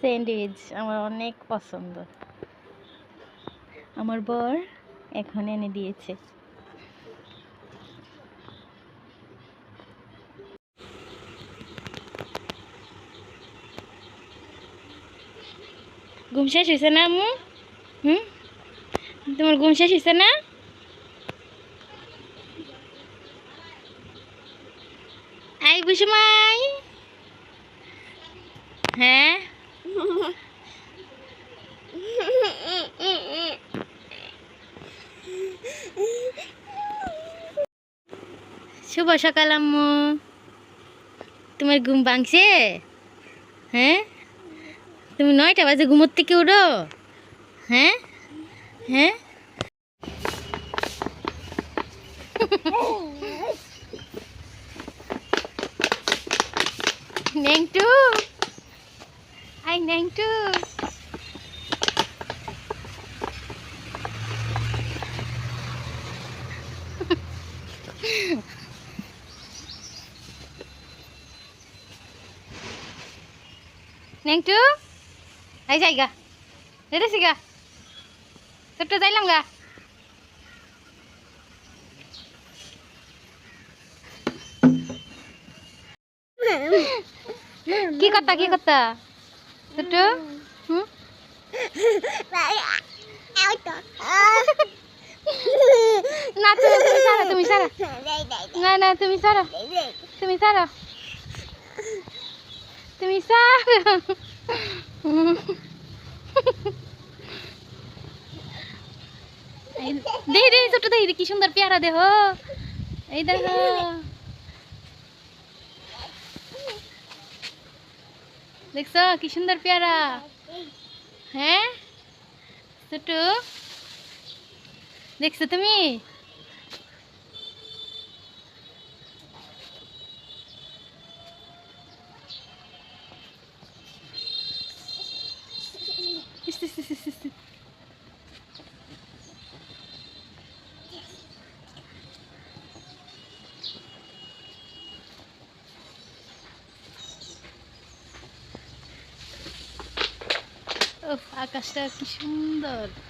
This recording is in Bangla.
স্যান্ডউইচ আমার অনেক পছন্দ। আমার বর এখন এনে দিয়েছে। ঘুম শেষ হয়েছে না আম্মু? হুম? তোমার ঘুম শেষ হয়েছে না? আই বুসুমাই হ্যাঁ? শুভ সকাল, আম্মু। তোমার ঘুম ভাঙছে? হ্যাঁ? তুমি নয়টা বাজে ঘুমোর থেকে উঠো। হ্যাঁ? হ্যাঁ? নেংটু আই নেংটু নেংটু? এই যাই গা যেতেছি গা ছোট্ট যাইলাম গা কি করতা কি করতা? ছোট্ট? হুম? না তুমি সারা। না না, তুমি সারা। তুমি সারা। তুমি সারা। দেই দেই ছোট দেই, কি সুন্দর পেয়ারা দেহ। এই দেখো দেখছ, কি সুন্দর পেয়ারা। হ্যাঁ? ছোট দেখছ তুমি? ইস, ইস, ইস, ইস, ইস। উফ, আকাশটা কি সুন্দর ওয়াও